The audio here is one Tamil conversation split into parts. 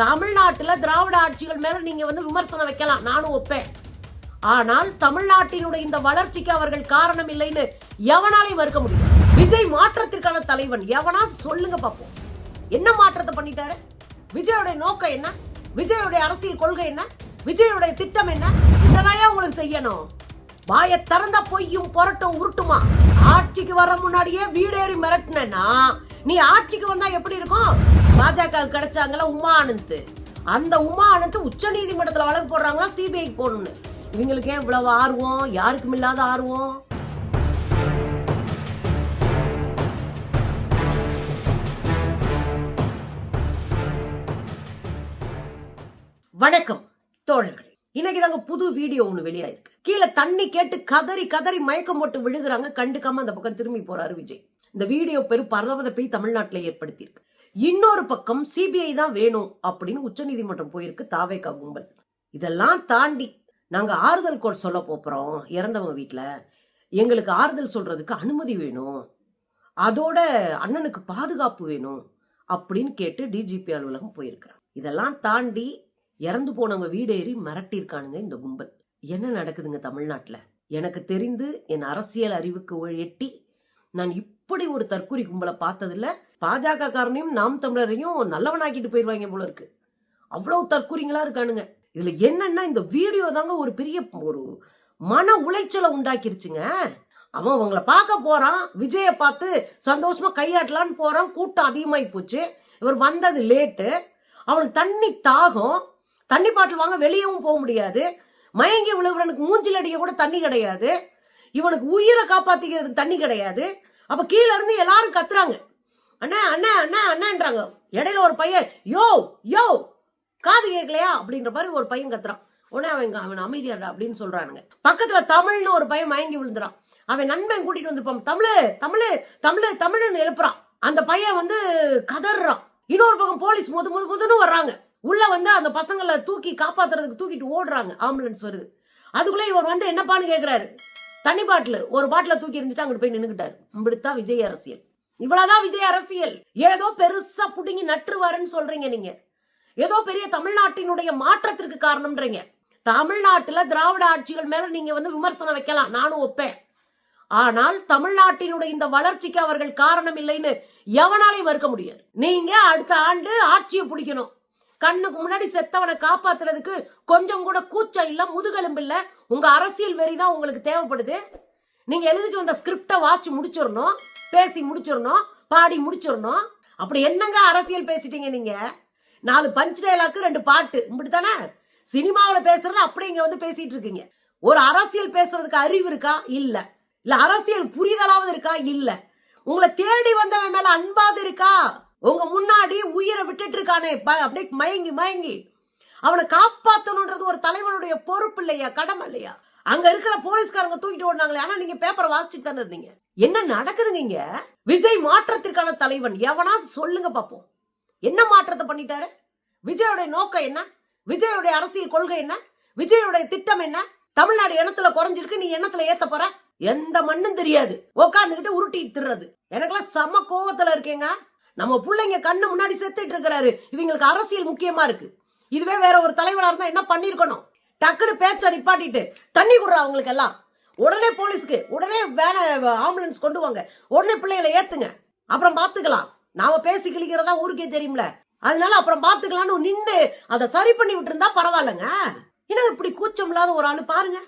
தமிழ்நாட்டில் திராவிட ஆட்சிகள் மேலே நீங்கள் வந்து விமர்சனம் வைக்கலாம். நானும் ஒப்பேன். ஆனால் தமிழ்நாட்டினுடைய இந்த வளர்ச்சிக்கு அவர்கள் காரணம் இல்லைன்னு எவனாலையும் மறுக்க முடியும் விஜய் மாற்றத்திற்கான தலைவன். எவனா சொல்லுங்க பார்ப்போம் என்ன மாற்றத்தை பண்ணிட்டாரு? விஜயோடைய நோக்கம் என்ன? விஜயோடைய அரசியல் கொள்கை என்ன? விஜயோடைய திட்டம் என்ன? இதெல்லாம் உங்களுக்கு செய்யணும்? வாய திறந்தா பொய்யும் புரட்டும் உருட்டுமா? ஆட்சிக்கு வர முன்னாடியே வீடேறி மிரட்டினா நீ ஆட்சிக்கு வந்தா எப்படி இருக்கும்? பாஜக கிடைச்சாங்கள உமா அனந்து அந்த உமா ஆனந்த் உச்ச நீதிமன்றத்துல வழக்கு போடுறாங்களா சிபிஐ போடணும்னு. இவங்களுக்கு ஏன் இவ்வளவு ஆர்வம்? யாருக்கும் இல்லாத ஆர்வம்? வணக்கம் தோழர்களே. இன்னைக்கு தாங்க புது வீடியோ ஒன்று வெளியாயிருக்கு. கீழே தண்ணி கேட்டு கதறி கதறி மயக்கம் போட்டு விழுகுறாங்க. கண்டுக்காம அந்த பக்கம் திரும்பி போறாரு விஜய். இந்த வீடியோ பெரும் பரபரப்பை தமிழ்நாட்டில் ஏற்படுத்தியிருக்கு. இன்னொரு பக்கம் சிபிஐ தான் வேணும் அப்படின்னு உச்சநீதிமன்றம் போயிருக்கு தாவேகா கும்பல். இதெல்லாம் தாண்டி நாங்க ஆறுதல் கோல் சொல்ல போறோம். இறந்தவங்க வீட்டில் எங்களுக்கு ஆறுதல் சொல்றதுக்கு அனுமதி வேணும். அதோட அண்ணனுக்கு பாதுகாப்பு வேணும் அப்படின்னு கேட்டு டிஜிபி அலுவலகம் போயிருக்கிறாங்க. இதெல்லாம் தாண்டி இறந்து போனவங்க வீடேறி மிரட்டியிருக்கானுங்க இந்த கும்பல். என்ன நடக்குதுங்க தமிழ்நாட்டில்? எனக்கு தெரிந்து என் அரசியல் அறிவுக்கு எட்டி நான் இப்படி ஒரு தற்கொலை கும்பலை பார்த்ததில்ல. பாஜக காரனையும் நாம் தமிழரையும் நல்லவனாக்கிட்டு போயிடுவாங்க போல இருக்கு. அவ்வளவு தற்கொலைங்களா இருக்கானுங்க. இதுல என்னன்னா இந்த வீடியோ தாங்க ஒரு பெரிய ஒரு மன உளைச்சலை உண்டாக்கிருச்சுங்க. அவன் அவங்கள பார்க்க போறான். விஜய பார்த்து சந்தோஷமா கையாட்டலான்னு போறான். கூட்டம் அதிகமாகி போச்சு. இவர் வந்தது லேட்டு அவனுக்கு தண்ணி தாகம். தண்ணி பாட்டில் வாங்க வெளியவும் போக முடியாது. மயங்கி விழுகிறனுக்கு மூஞ்சில் அடிக்க கூட தண்ணி கிடையாது. இவனுக்கு உயிரை காப்பாத்திக்கிறதுக்கு தண்ணி கிடையாது. அப்ப கீழே இருந்து எல்லாரும் கத்துறாங்க. அண்ணா அண்ணா அண்ணா அண்ணான்றாங்க. இடையில ஒரு பையன் யோ யோ காது கேட்கலையா அப்படின்ற மாதிரி ஒரு பையன் கத்துறான். உடனே அவன் அவன் அமைதியாடா அப்படின்னு சொல்றானுங்க. பக்கத்துல தமிழ்னு ஒரு பையன் மயங்கி விழுந்துறான். அவன் நண்பன் கூட்டிட்டு வந்திருப்பான் தமிழு தமிழு தமிழு தமிழ்னு எழுப்புறான். அந்த பையன் வந்து கதறான். இன்னொரு பக்கம் போலீஸ் முது முது முதுன்னு வர்றாங்க. உள்ள வந்து அந்த பசங்களை தூக்கி காப்பாத்துறதுக்கு தூக்கிட்டு ஓடுறாங்க. ஆம்புலன்ஸ் வருது. அதுக்குள்ள இவர் வந்து என்னப்பான்னு கேக்குறாரு? தண்ணி பாட்டில். ஒரு பாட்டில தூக்கி இருந்துட்டு அங்கிட்டு போய் நின்னுக்கிட்டாரு. இப்படித்தான் விஜய் அரசியல். இவ்வளவுதான் விஜய் அரசியல். ஏதோ பெருசா புடுங்கி நட்டுருவாருன்னு சொல்றீங்க நீங்க. ஏதோ பெரிய தமிழ்நாட்டினுடைய மாற்றத்திற்கு காரணம்ன்றீங்க. தமிழ்நாட்டுல திராவிட ஆட்சிகள் மேல நீங்க வந்து விமர்சனம் வைக்கலாம். நானும் ஒப்பேன். ஆனால் தமிழ்நாட்டினுடைய இந்த வளர்ச்சிக்கு அவர்கள் காரணம் இல்லைன்னு எவனாலையும் மறுக்க முடியாது. நீங்க அடுத்த ஆண்டு ஆட்சியை பிடிக்கணும். கண்ணுக்கு முன்னாடி செத்தவனை காப்பாத்துறதுக்கு கொஞ்சம் கூட கூச்சம் இல்ல முதுகெலும்பு இல்ல. உங்க அரசியல் வெறிதான் உங்களுக்கு தேவைப்படுது. நீங்க எழுதிட்டு வந்த ஸ்கிரிப்டை வாட்சி முடிச்சிடணும் பேசி முடிச்சிடணும் பாடி முடிச்சிடணும். அப்படி என்னங்க அரசியல் பேசிட்டீங்க நீங்க? நாலு பஞ்ச் டைலாக்கு ரெண்டு பாட்டு. இப்படித்தானே? சினிமாவில் பேசுறது அப்படி இங்க வந்து பேசிட்டு இருக்கீங்க. ஒரு அரசியல் பேசுறதுக்கு அறிவு இருக்கா? இல்ல. இல்ல அரசியல் புரிதலாவது இருக்கா? இல்ல. உங்களை தேடி வந்தவன் மேல அன்பாவது இருக்கா? உங்க முன்னாடி உயிரை விட்டுட்டு இருக்கானே. ப- அப்படியே மயங்கி மயங்கி. அவனை காப்பாற்றணுன்றது ஒரு தலைவனுடைய பொறுப்பு இல்லையா? கடமை இல்லையா? அங்க இருக்கிற போலீஸ்காரங்க தூக்கிட்டு ஓடினாங்களே. ஆனா நீங்க பேப்பரை வாசிச்சுட்டு தானே இருந்தீங்க. என்ன நடக்குதுங்க இங்க? விஜய் மாற்றத்திற்கான தலைவன். எவனாவது சொல்லுங்க பாப்போம். என்ன மாற்றத்தை பண்ணிட்டாரு? விஜயோடைய நோக்கம் என்ன? விஜயோடைய அரசியல் கொள்கை என்ன? விஜயோடைய திட்டம் என்ன? தமிழ்நாடு எண்ணத்துல குறைஞ்சிருக்கு. நீ எண்ணத்துல ஏத்த போற? எந்த மண்ணும் தெரியாது. உட்காந்துக்கிட்டு உருட்டிட்டு திர்றது. எனக்கெல்லாம் செம கோவத்துல இருக்கேங்க. நம்ம பிள்ளைங்க கண்ணு முன்னாடி செத்துட்டு இருக்கிறாரு. இவங்களுக்கு அரசியல் முக்கியமா இருக்கு. இதுவே வேற ஒரு தலைவரா இருந்தா என்ன பண்ணிருக்கணும்? டக்குனு பேச்ச நிப்பாட்டிட்டு தண்ணி குடுறா அவங்களுக்கு எல்லாம். உடனே போலீஸ்க்கு உடனே வேன ஆம்புலன்ஸ் கொண்டு வாங்க. உடனே பிள்ளைகளை ஏத்துங்க. அப்புறம் பாத்துக்கலாம். நாம பேசி கிழிக்கிறதா ஊருக்கே தெரியும்ல. அதனால அப்புறம் பாத்துக்கலாம்னு நின்று அதை சரி பண்ணி விட்டு இருந்தா பரவாயில்லங்க. ஏன்னா இப்படி கூச்சம் இல்லாத ஒரு ஆளு பாருங்க.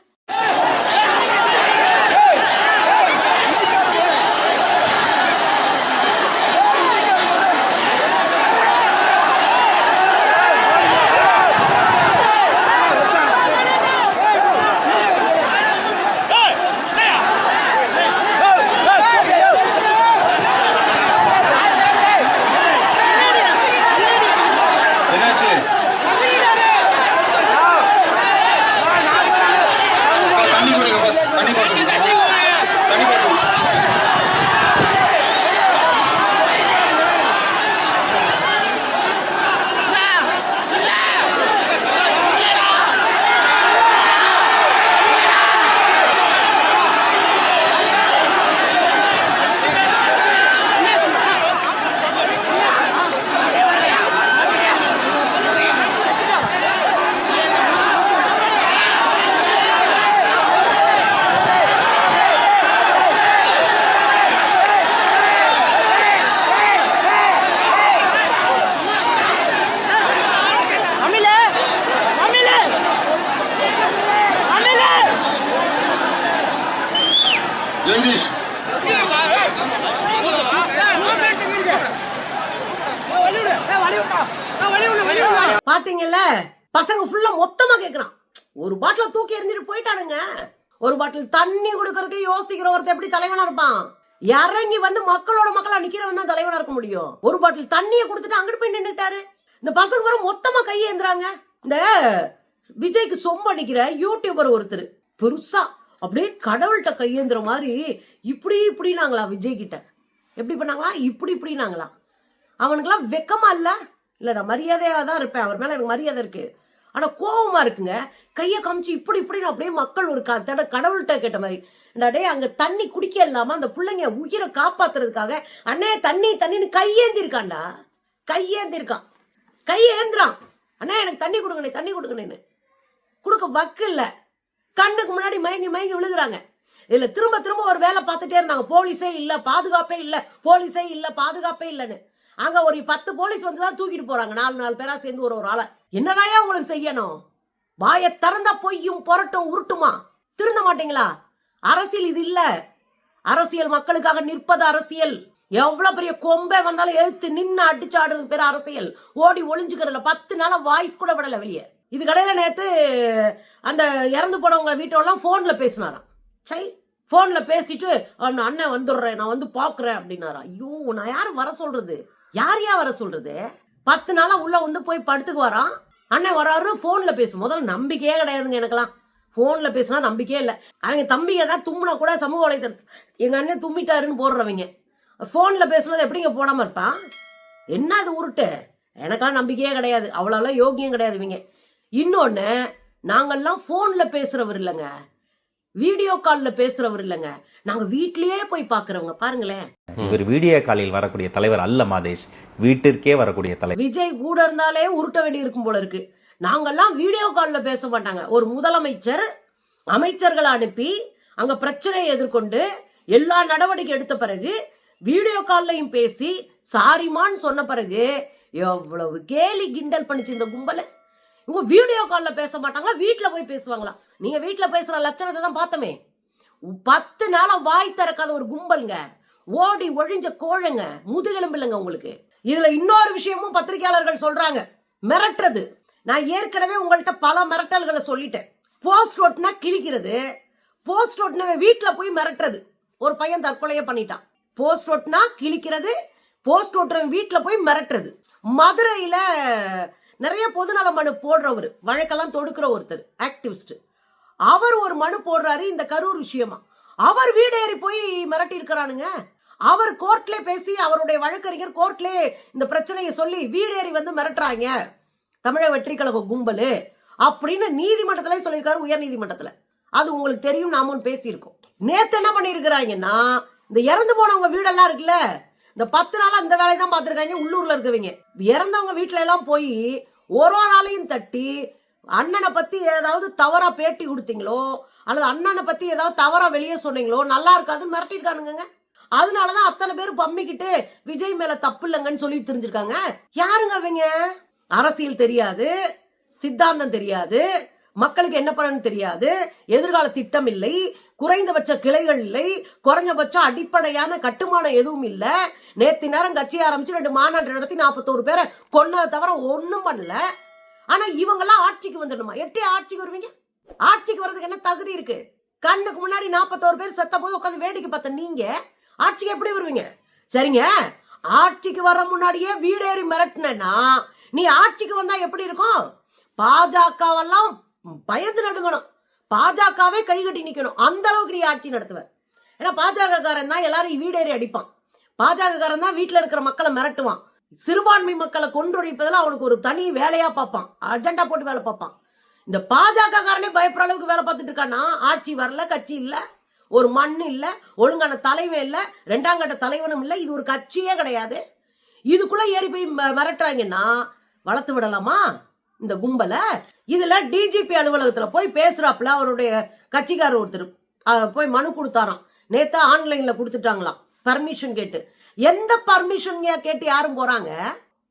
பாத்தீங்கல்ல? பசங்க ஃபுல்லா மொத்தமா கேக்குறான். ஒரு பாட்டில தூக்கி எறிஞ்சிட்டு போயிட்டானுங்க. ஒரு பாட்டில் தண்ணி கொடுக்கறதுக்கு யோசிக்கிற ஒருத்தர் எப்படி தலைவனா இருப்பான்? இறங்கி வந்து மக்களோட மக்களா நிக்கிறவன் தான் தலைவனா இருக்க முடியும். ஒரு பாட்டில் தண்ணியை கொடுத்துட்டு அங்கிட்டு போய் நின்னுட்டாரு. இந்த பசங்க வரும் மொத்தமா கையேந்துறாங்க இந்த விஜய்க்கு சொம்பு அடிக்கிற யூடியூபர் ஒருத்தர். பெருசா அப்படியே கடவுள்கிட்ட கையேந்துற மாதிரி இப்படி இப்படினாங்களா விஜய் கிட்ட எப்படி பண்ணாங்களா? இப்படி இப்படினாங்களா அவனுக்கெல்லாம் வெக்கமா இல்ல. இல்லை நான் மரியாதையாக தான் இருப்பேன். அவர் மேலே எனக்கு மரியாதை இருக்குது ஆனால் கோபமாக இருக்குங்க. கையை காமிச்சு இப்படி இப்படி நான் அப்படியே மக்கள் ஒரு க- தட கடவுள்கிட்ட கேட்ட மாதிரி. டே அங்கே தண்ணி குடிக்க இல்லாமல் அந்த பிள்ளைங்க உயிரை காப்பாத்துறதுக்காக அண்ணே தண்ணி தண்ணின்னு கையேந்திருக்காண்டா கையேந்திருக்கான். கையேந்திரான் அண்ணா எனக்கு தண்ணி கொடுங்கண்ணே தண்ணி கொடுங்கண்ணேன்னு. கொடுக்க வக்கு இல்லை. கண்ணுக்கு முன்னாடி மயங்கி மயங்கி விழுகிறாங்க. இதில் திரும்ப திரும்ப ஒரு வேலை பார்த்துட்டே இருந்தாங்க. போலீஸே இல்லை பாதுகாப்பே இல்லை போலீஸே இல்லை பாதுகாப்பே இல்லைன்னு. அங்க ஒரு பத்து போலீஸ் வந்து தான் தூக்கிட்டு போறாங்க. நாலு நாலு பேரா சேர்ந்து ஒரு ஒரு ஆளை. என்னதாயா உங்களுக்கு செய்யணும்? வாயை திறந்த பொய்யும் புரட்டும் உருட்டுமா? திருந்த மாட்டீங்களா? அரசியல் இது இல்ல. அரசியல் மக்களுக்காக நிற்பது அரசியல். எவ்வளவு பெரிய கொம்பை வந்தாலும் எழுத்து நின்னு அடிச்சு ஆடுறது பேர் அரசியல். ஓடி ஒளிஞ்சுக்கிறதுல பத்து நாளா வாய்ஸ் கூட விடல வெளியே. இது கடையில நேத்து அந்த இறந்து போனவங்க வீட்டோடலாம் போன்ல பேசினாராம். சை போன்ல பேசிட்டு அண்ணன் வந்துடுறேன் நான் வந்து பாக்குறேன் அப்படின்னாரா ஐயோ நான் யாரும் வர சொல்றது? யார் யா வர சொல்றது? பத்து நாளா உள்ள வந்து போய் படுத்துக்கு வரான். அண்ணன் வராரு போன்ல பேசும் முதல்ல நம்பிக்கையே கிடையாதுங்க எனக்கெல்லாம். போன்ல பேசினா நம்பிக்கையே இல்லை. அவங்க தம்பிங்க தான் தும்முனா கூட சமூக வலைத்தளம் எங்க அண்ணன் தும்மிட்டாருன்னு போடுறவங்க. போன்ல பேசுனது எப்படிங்க போடாம இருப்பான்? என்ன அது உருட்டு? எனக்கெல்லாம் நம்பிக்கையே கிடையாது. அவ்வளோலாம் யோகியம் கிடையாது இவங்க. இன்னொன்று நாங்கள்லாம் ஃபோனில் பேசுகிறவர் இல்லைங்க. வீடியோ கால்ல பேசுறவர் இல்லைங்க. நாங்க வீட்லயே போய் பாக்குறவங்க பாருங்களேன். இவர் வீடியோ காலில் வரக்கூடிய தலைவர் அல்ல மாதேஷ். வீட்டிற்கே வரக்கூடிய தலைவர் விஜய் கூட இருந்தாலே உருட்ட வேண்டி இருக்கும் போல இருக்கு. நாங்கெல்லாம் வீடியோ கால்ல பேச மாட்டாங்க. ஒரு முதலமைச்சர் அமைச்சர்களை அனுப்பி அங்க பிரச்சனையை எதிர்கொண்டு எல்லா நடவடிக்கை எடுத்த பிறகு வீடியோ கால்லையும் பேசி சாரிமான்னு சொன்ன பிறகு எவ்வளவு கேலி கிண்டல் பண்ணிச்சு இந்த கும்பல. இவங்க வீடியோ காலில் பேச மாட்டாங்களா? வீட்டில் போய் பேசுவாங்களா? நீங்கள் வீட்டில் பேசுகிற லட்சணத்தை தான் பார்த்தோமே. பத்து நாளாக வாய் திறக்காத ஒரு கும்பலுங்க. ஓடி ஒழிஞ்ச கோழங்க முதுகெலும்பு இல்லைங்க உங்களுக்கு. இதில் இன்னொரு விஷயமும் பத்திரிகையாளர்கள் சொல்கிறாங்க மிரட்டுறது. நான் ஏற்கனவே உங்கள்கிட்ட பல மிரட்டல்களை சொல்லிட்டேன். போஸ்ட் ஓட்டுனா கிழிக்கிறது. போஸ்ட் ரோட்னா வீட்டில் போய் மிரட்டுறது. ஒரு பையன் தற்கொலையே பண்ணிட்டான். போஸ்ட் ஓட்டுனா கிழிக்கிறது. போஸ்ட் ஓட்டுறவன் வீட்டில் போய் மிரட்டுறது. மதுரையில் நிறைய பொதுநல மனு போடுறவர் வழக்கெல்லாம் தொடுக்கிற ஒருத்தர் ஆக்டிவிஸ்ட் அவர் ஒரு மனு போடுறாரு இந்த கரூர் விஷயமா. அவர் வீடு ஏறி போய் மிரட்டி இருக்கிறானுங்க அவர் கோர்ட்ல பேசி அவருடைய வழக்கறிஞர் கோர்ட்ல இந்த பிரச்சனையை சொல்லி வீடு ஏறி வந்து மிரட்டுறாங்க. தமிழக வெற்றி கழக கும்பலு அப்படின்னு நீதிமன்றத்துல சொல்லியிருக்காரு உயர் நீதிமன்றத்துல. அது உங்களுக்கு தெரியும் நாமும் பேசியிருக்கோம். நேத்து என்ன பண்ணிருக்கிறாங்கன்னா இந்த இறந்து போனவங்க வீடெல்லாம் இருக்குல்ல இந்த பத்து நாளா இந்த வேலையை தான் பார்த்துருக்காங்க உள்ளூர்ல இருக்கவங்க. இறந்தவங்க வீட்டுல எல்லாம் போய் ஒரு ஒரு ஆளையும் தட்டி அண்ணனை பத்தி ஏதாவது தவறா பேட்டி கொடுத்தீங்களோ அல்லது அண்ணனை பத்தி ஏதாவது தவறா வெளியே சொன்னீங்களோ நல்லா இருக்காது மிரட்டிருக்கானுங்க அதனாலதான் அத்தனை பேர் பம்மிக்கிட்டு விஜய் மேல தப்பு இல்லைங்கன்னு சொல்லிட்டு தெரிஞ்சிருக்காங்க. யாருங்க அவங்க? அரசியல் தெரியாது சித்தாந்தம் தெரியாது மக்களுக்கு என்ன பண்ணணும்னு தெரியாது எதிர்கால திட்டம் இல்லை குறைந்தபட்ச கிளைகள் இல்லை குறைஞ்சபட்சம் அடிப்படையான கட்டுமானம் எதுவும் இல்லை. நேத்தி நேரம் கட்சி ஆரம்பிச்சு ரெண்டு மாநாடு நடத்தி நாற்பத்தோரு பேரை கொன்னதை தவிர ஒன்றும் பண்ணல. ஆனா இவங்கெல்லாம் ஆட்சிக்கு வந்துடணுமா? எட்டி ஆட்சிக்கு வருவீங்க? ஆட்சிக்கு வர்றதுக்கு என்ன தகுதி இருக்கு? கண்ணுக்கு முன்னாடி நாற்பத்தோரு பேர் செத்த போது உட்காந்து வேடிக்கை பார்த்த நீங்க ஆட்சிக்கு எப்படி வருவீங்க? சரிங்க. ஆட்சிக்கு வர முன்னாடியே வீடேறி மிரட்டினா நீ ஆட்சிக்கு வந்தா எப்படி இருக்கும்? பாஜகவெல்லாம் பயந்து நடுங்கணும். பாஜகவே கைகட்டி நிக்கணும். அந்த அளவுக்கு நீ ஆட்சி நடத்துவ. ஏன்னா பாஜக காரன் தான் எல்லாரும் வீடேறி அடிப்பான். பாஜக காரன் தான் வீட்டுல இருக்கிற மக்களை மிரட்டுவான். சிறுபான்மை மக்களை கொன்றொழிப்பதில் அவனுக்கு ஒரு தனி வேலையா பார்ப்பான். அர்ஜென்டா போட்டு வேலை பார்ப்பான். இந்த பாஜக காரனே பயப்படுற அளவுக்கு வேலை பார்த்துட்டு இருக்கானா ஆட்சி வரல கட்சி இல்ல ஒரு மண் இல்ல ஒழுங்கான தலைவன் இல்ல ரெண்டாம் கட்ட தலைவனும் இல்ல இது ஒரு கட்சியே கிடையாது. இதுக்குள்ள ஏறி போய் ம- மிரட்டுறாங்கன்னா வளர்த்து விடலாமா? இந்த கும்பல. இதுல டிஜிபி அலுவலகத்துல போய் பேசுறாப்புல அவருடைய கட்சிக்காரர் ஒருத்தர். போய் மனு கொடுத்தாராம். நேத்தா ஆன்லைன்ல கொடுத்துட்டாங்களாம். பர்மிஷன் கேட்டு. எந்த பர்மிஷன் கேட்டு யாரும் போறாங்க?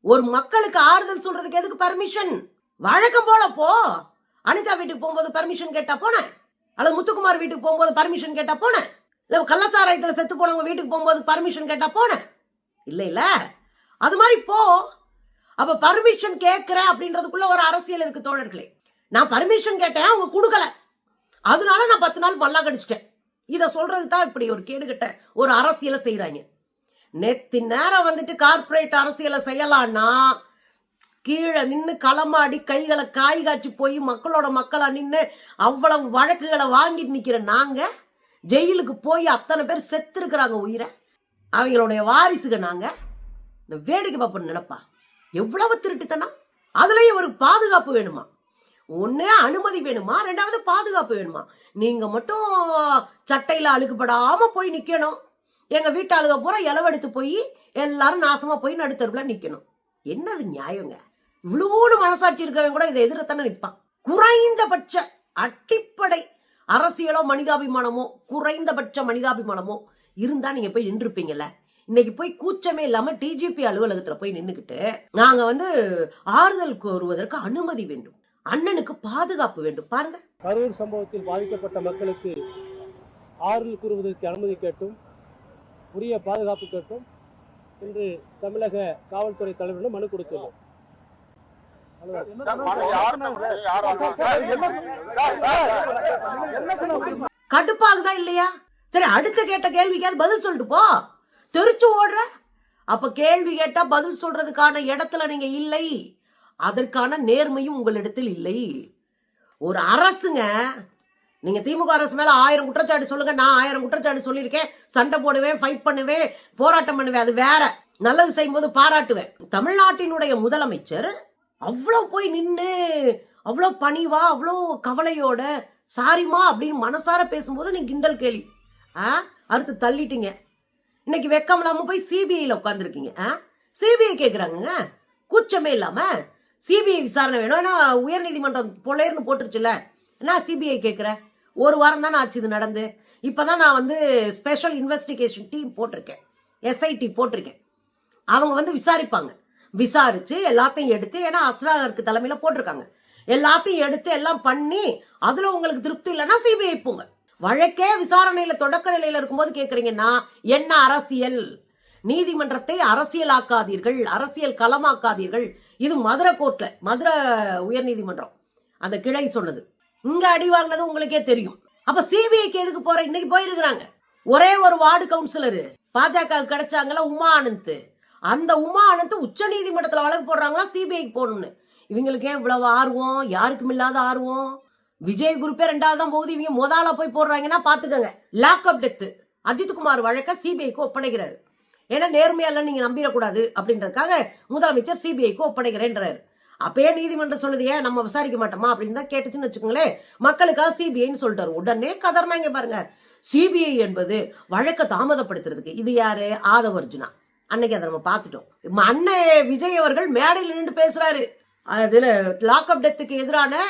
ஒரு மக்களுக்கு ஆறுதல் சொல்றதுக்கு எதுக்கு பர்மிஷன் வழக்கம் போல போ. அனிதா வீட்டுக்கு போகும்போது பர்மிஷன் கேட்டா போனேன் அல்லது முத்துக்குமார் வீட்டுக்கு போகும்போது பர்மிஷன் கேட்டா போனேன் இல்ல கள்ளச்சாராயத்துல செத்து போனவங்க வீட்டுக்கு போகும்போது பர்மிஷன் கேட்டா போனேன் இல்ல இல்ல. அது மாதிரி போ. அப்ப பர்மிஷன் கேட்கிறேன் அப்படின்றதுக்குள்ள ஒரு அரசியல் இருக்கு தோழர்களே. நான் பர்மிஷன் கேட்டேன் அவங்க கொடுக்கல. அதனால நான் பத்து நாள் பல்லா கடிச்சிட்டேன் இதை சொல்றது தான் இப்படி ஒரு கேடுகிட்ட ஒரு அரசியலை செய்யறாங்க நேத்தி நேரம் வந்துட்டு கார்ப்பரேட் அரசியலை செய்யலாம்னா கீழே நின்று களமாடி கைகளை காய் காய்ச்சி போய் மக்களோட மக்களாக நின்று அவ்வளவு வழக்குகளை வாங்கிட்டு நிற்கிற நாங்கள் ஜெயிலுக்கு போய் அத்தனை பேர் செத்து இருக்கிறாங்க உயிரை. அவங்களுடைய வாரிசுக நாங்கள் இந்த வேடிக்கை பார்ப்போம் நினைப்பா. எவ்வளவு திருட்டுத்தனம்? அதுலயும் ஒரு பாதுகாப்பு வேணுமா? ஒன்று அனுமதி வேணுமா? ரெண்டாவது பாதுகாப்பு வேணுமா? நீங்க மட்டும் சட்டையில அழுக்குப்படாம போய் நிக்கணும். எங்க வீட்டாளுக பூரா இளவெடுத்து போய் எல்லாரும் நாசமா போய் நடுத்தருவுல நிக்கணும். என்னது நியாயங்க? இவ்வளோடு மனசாட்சி இருக்கவங்க கூட இதை எதிரத்தானே நிற்பான் குறைந்தபட்ச அடிப்படை அரசியலோ மனிதாபிமானமோ குறைந்தபட்ச மனிதாபிமானமோ இருந்தா நீங்க போய் நின்றுப்பீங்கல்ல? இன்னைக்கு போய் கூச்சமே இல்லாம டிஜிபி அலுவலகத்துல போய் நின்னுக்கிட்டு நாங்க வந்து ஆறுதல் கோருவதற்கு அனுமதி வேண்டும். அண்ணனுக்கு பாதுகாப்பு வேண்டும். பாருங்க. கரூர் சம்பவத்தில் பாதிக்கப்பட்ட மக்களுக்கு ஆறுதல் கூறுவதற்கு அனுமதி கேட்டும் உரிய பாதுகாப்பு கேட்டும் இன்று தமிழக காவல்துறை தலைவரிடம் மனு கொடுத்துள்ளோம். கடுப்பாகுதா இல்லையா? சரி அடுத்த கேட்ட கேள்விக்காவது பதில் சொல்லிட்டு போ. தெரிச்சு ஓடுற? அப்ப கேள்வி கேட்டா பதில் சொல்றதுக்கான இடத்துல நீங்க இல்லை. அதற்கான நேர்மையும் உங்களிடத்தில் இல்லை. ஒரு அரசுங்க நீங்க திமுக அரசு மேல ஆயிரம் குற்றச்சாட்டு சொல்லுங்க நான் ஆயிரம் குற்றச்சாட்டு சொல்லியிருக்கேன். சண்டை போடுவேன் ஃபைட் பண்ணுவேன் போராட்டம் பண்ணுவேன் அது வேற. நல்லது செய்யும்போது பாராட்டுவேன். தமிழ்நாட்டினுடைய முதலமைச்சர் அவ்வளோ போய் நின்று அவ்வளோ பணிவா அவ்வளோ கவலையோட சாரிமா அப்படின்னு மனசார பேசும்போது நீ கிண்டல் கேலி. ஆ? அடுத்து தள்ளிட்டீங்க. இன்னைக்கு வெக்கம் இல்லாம போய் சிபிஐல உட்காந்துருக்கீங்க ஆ? சிபிஐ கேக்குறாங்க கூச்சமே இல்லாம சிபிஐ விசாரணை வேணும். ஏன்னா உயர்நீதிமன்றம் பொலேர்னு போட்டுருச்சுல என்ன சிபிஐ கேட்குறேன் ஒரு வாரம் தானே ஆச்சு இது நடந்து. இப்பதான் நான் வந்து ஸ்பெஷல் இன்வெஸ்டிகேஷன் டீம் போட்டிருக்கேன். எஸ்ஐடி போட்டிருக்கேன். அவங்க வந்து விசாரிப்பாங்க. விசாரிச்சு எல்லாத்தையும் எடுத்து ஏன்னா அஸ்ராகருக்கு தலைமையில போட்டிருக்காங்க. எல்லாத்தையும் எடுத்து எல்லாம் பண்ணி அதுல உங்களுக்கு திருப்தி இல்லைன்னா சிபிஐ போங்க. வழக்கே விசாரணையில தொடக்க நிலையில இருக்கும்போது கேக்குறீங்கன்னா என்ன அரசியல்? நீதிமன்றத்தை அரசியலாக்காதீர்கள் அரசியல் களமாக்காதீர்கள். இது மதுரை கோர்ட்ல மதுரை உயர் நீதிமன்றம் அந்த கிளை சொன்னது. இங்க அடி வாங்கினது உங்களுக்கே தெரியும். அப்ப சிபிஐக்கு எதுக்கு போற? இன்னைக்கு போயிருக்கிறாங்க. ஒரே ஒரு வார்டு கவுன்சிலரு. பாஜக கிடைச்சாங்களா உமா அனந்த். அந்த உமா அனந்த் உச்ச நீதிமன்றத்துல வழக்கு போடுறாங்களா சிபிஐக்கு போடணும்னு இவங்களுக்கு ஏன் இவ்வளவு ஆர்வம் யாருக்கும் இல்லாத ஆர்வம். விஜய் குரூப்பே ரெண்டாவது தான் போகுது. இவங்க முதல்ல போய் போடுறாங்கன்னா பாத்துக்கோங்க லாக்அப் டெத்து அஜித்குமார் வழக்க சிபிஐக்கு ஒப்படைக்கிறார். ஏன்னா நேர்மையால நீங்க நம்பிடக்கூடாது அப்படின்றதுக்காக முதலமைச்சர் சிபிஐக்கு ஒப்படைக்கிறேன்றாரு. அப்பயே நீதிமன்றம் சொல்லுது ஏன் நம்ம விசாரிக்க மாட்டோமா? அப்படின்னு தான் கேட்டுச்சுன்னு வச்சுக்கோங்களேன். மக்களுக்காக சிபிஐன்னு சொல்லிட்டாரு. உடனே கதர்னாங்க பாருங்க. சிபிஐ என்பது வழக்க தாமதப்படுத்துறதுக்கு. இது யாரு? ஆதவ அர்ஜுனா. அன்னைக்கு அதை நம்ம பார்த்துட்டோம். அண்ணன் விஜய் அவர்கள் மேடையில் நின்று பேசுறாரு. அதுல லாக்அப் டெத்துக்கு எதிரான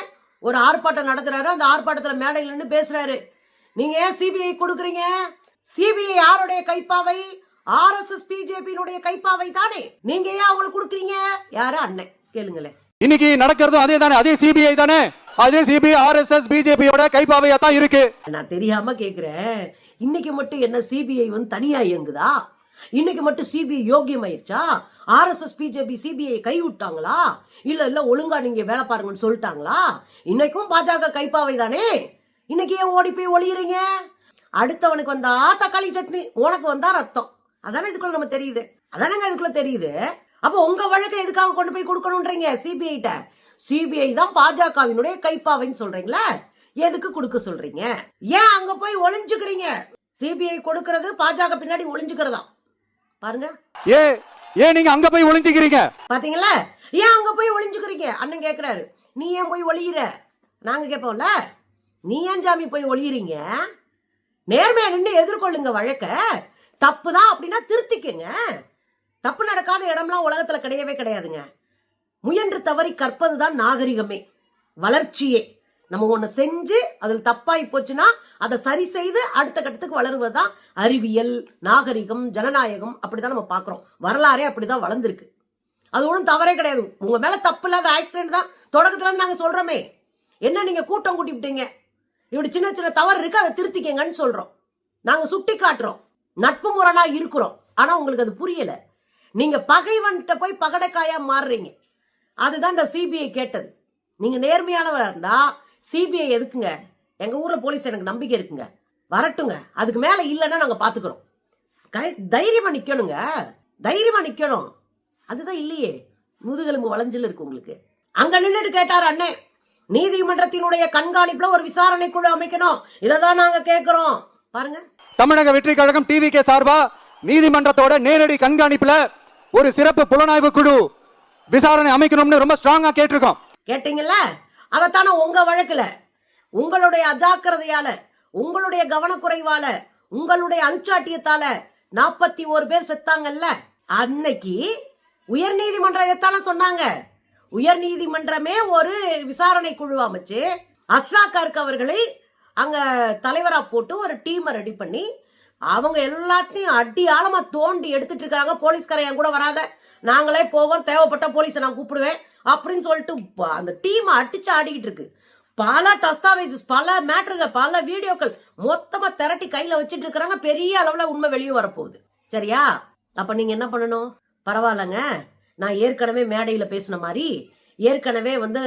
ஒரு ஆர்ப்பாட்டம் நடத்துறாரு அந்த ஆர்ப்பாட்டத்துல மேடையில் நின்று பேசுறாரு. நீங்க ஏன் சிபிஐ கொடுக்குறீங்க? சிபிஐ யாருடைய கைப்பாவை? ஆர்எஸ்எஸ் பிஜேபியினுடைய கைப்பாவை தானே. நீங்க ஏன் அவங்களுக்கு கொடுக்குறீங்க? யாரு? அண்ணன் கேளுங்களேன். இன்னைக்கு நடக்கிறதும் அதே தானே அதே சிபிஐ தானே. அதே சிபிஐ ஆர்எஸ்எஸ் பிஜேபியோட கைப்பாவையா தான் இருக்கு. நான் தெரியாம கேக்குறேன். இன்னைக்கு மட்டும் என்ன சிபிஐ வந்து தனியா இயங்குதா? இன்னைக்கு மட்டும் சிபிஐ யோகியம் ஆயிடுச்சா ஆர்எஸ்எஸ் பிஜேபி சிபிஐ கை விட்டாங்களா இல்ல இல்ல ஒழுங்கா நீங்க வேலை பாருங்கன்னு சொல்லிட்டாங்களா? இன்னைக்கும் பாஜக கைப்பாவை தானே இன்னைக்கு ஏன் ஓடி போய் ஒளியுறீங்க? அடுத்தவனுக்கு வந்தா தக்காளி சட்னி உனக்கு வந்தா ரத்தம். அதானே இதுக்குள்ள நம்ம தெரியுது. அதானங்க இதுக்குள்ள தெரியுது. அப்ப உங்க வழக்கை எதுக்காக கொண்டு போய் கொடுக்கணும்ன்றீங்க சிபிஐட்ட சிபிஐ தான் பாஜகவினுடைய கைப்பாவைன்னு சொல்றீங்களா? எதுக்கு கொடுக்க சொல்றீங்க? ஏன் அங்க போய் ஒளிஞ்சுக்கிறீங்க? சிபிஐ கொடுக்கறது பாஜக பின்னாடி ஒளிஞ்சுக்கிறதா? பாருங்க. ஏ ஏன் நீங்க அங்க போய் ஒளிஞ்சுக்கிறீங்க? பாத்தீங்களா? ஏன் அங்க போய் ஒளிஞ்சுக்கிறீங்க? அண்ணன் கேக்குறாரு. நீ ஏன் போய் ஒளியிற? நாங்க கேட்போம்ல? நீ ஏன் ஜாமி போய் ஒளியுறீங்க? நேர்மையா நின்று எதிர்கொள்ளுங்க வழக்க. தப்பு தான் அப்படின்னா திருத்திக்கங்க. தப்பு நடக்காத இடம்லாம் உலகத்துல கிடையவே கிடையாதுங்க. முயன்று தவறி கற்பதுதான் நாகரிகமே. வளர்ச்சியே. நம்ம ஒன்று செஞ்சு அதில் தப்பாகி போச்சுன்னா அதை சரி செய்து அடுத்த கட்டத்துக்கு வளருவதுதான் அறிவியல் நாகரிகம் ஜனநாயகம் அப்படிதான் நம்ம பார்க்குறோம். வரலாறே அப்படிதான் வளர்ந்துருக்கு. அது ஒன்றும் தவறே கிடையாது. உங்க மேல தப்பு இல்லாத ஆக்சிடென்ட் தான் தொடக்கத்துல இருந்து நாங்க சொல்றோமே. என்ன நீங்க கூட்டம் கூட்டி விட்டீங்க? இப்படி சின்ன சின்ன தவறு இருக்கு அதை திருத்திக்கங்கன்னு சொல்றோம். நாங்க சுட்டி காட்டுறோம். நட்பு முரணா இருக்கிறோம். ஆனா உங்களுக்கு அது புரியல. நீங்க பகைவன்கிட்ட போய் பகடைக்காயாக மாறுறீங்க. அதுதான் இந்த சிபிஐ கேட்டது. நீங்க நேர்மையானவரா இருந்தா சிபிஐ எதுக்குங்க? எங்க ஊர்ல போலீஸ் எனக்கு நம்பிக்கை இருக்குங்க. வரட்டுங்க. அதுக்கு மேல இல்லைன்னா நாங்க பாத்துக்கிறோம். தைரியமா நிக்கணுங்க. தைரியமா நிக்கணும். அதுதான் இல்லையே. முதுகெலும்பு வளைஞ்சல் இருக்கு உங்களுக்கு. அங்க நின்னுட்டு கேட்டாரு அண்ணே. நீதிமன்றத்தினுடைய கண்காணிப்புல ஒரு விசாரணை குழு அமைக்கணும். இததான் நாங்க கேக்குறோம். பாருங்க. தமிழக வெற்றி கழகம் டிவி கே சார்பா நீதிமன்றத்தோட நேரடி கண்காணிப்புல ஒரு சிறப்பு புலனாய்வு குழு விசாரணை அமைக்கணும்னு ரொம்ப ஸ்ட்ராங்கா கேட்டிருக்கோம். கேட்டீங்கல்ல? அதைத்தானே உங்க வழக்குல? உங்களுடைய அஜாக்கிரதையால உங்களுடைய கவனக்குறைவால உங்களுடைய அழுச்சாட்டியத்தால நாற்பத்தி ஒரு பேர் செத்தாங்கல்ல? அன்னைக்கு உயர் நீதிமன்றம் இதைத்தானே சொன்னாங்க? உயர் நீதிமன்றமே ஒரு விசாரணை குழு அமைச்சு அஸ்ரா கார்க் அவர்களை அங்க தலைவரா போட்டு ஒரு டீமை ரெடி பண்ணி அவங்க எல்லாத்தையும் அடி ஆழமா தோண்டி எடுத்துட்டு இருக்காங்க. போலீஸ்காரன் என் கூட வராத. நாங்களே போவோம். தேவைப்பட்ட போலீஸை நான் கூப்பிடுவேன் அப்படின்னு சொல்லிட்டு ப- அந்த டீம் அடிச்சு ஆடிக்கிட்டு இருக்கு. பல தஸ்தாவேஜஸ் பல மேட்டருங்க பல வீடியோக்கள் மொத்தமா திரட்டி கையில வச்சுட்டு இருக்கிறாங்க. பெரிய அளவுல உண்மை வெளியே வரப்போகுது. சரியா? அப்ப நீங்க என்ன பண்ணணும்? பரவாயில்லங்க. நான் ஏற்கனவே மேடையில பேசின மாதிரி ஏற்கனவே வந்து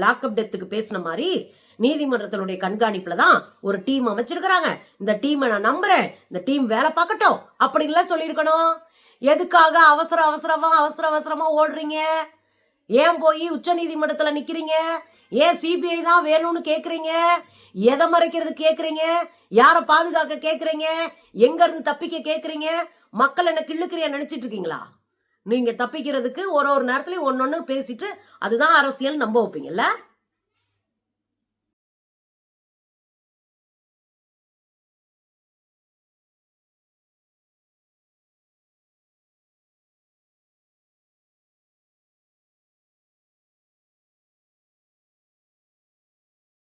லாக்அப் டெத்துக்கு பேசின மாதிரி நீதிமன்றத்தினுடைய கண்காணிப்புல தான் ஒரு டீம் அமைச்சிருக்கிறாங்க. இந்த டீமை நான் நம்புறேன். இந்த டீம் வேலை பார்க்கட்டும். அப்படின்லாம் சொல்லியிருக்கணும். எதுக்காக அவசர அவசரமா அவசர அவசரமா ஓடுறீங்க? ஏன் போய் உச்ச நீதிமன்றத்துல நிக்கிறீங்க? ஏன் சிபிஐ தான் வேணும்னு கேக்குறீங்க? எதை மறைக்கிறது கேக்குறீங்க? யாரை பாதுகாக்க கேக்குறீங்க? எங்க இருந்து தப்பிக்க கேக்குறீங்க? மக்கள் என்ன கிள்ளுக்கிறியா நினைச்சிட்டு இருக்கீங்களா? நீங்க தப்பிக்கிறதுக்கு ஒரு ஒரு நேரத்துலயும் ஒன்னொன்னு பேசிட்டு அதுதான் அரசியல் நம்ப வைப்பீங்கல்ல?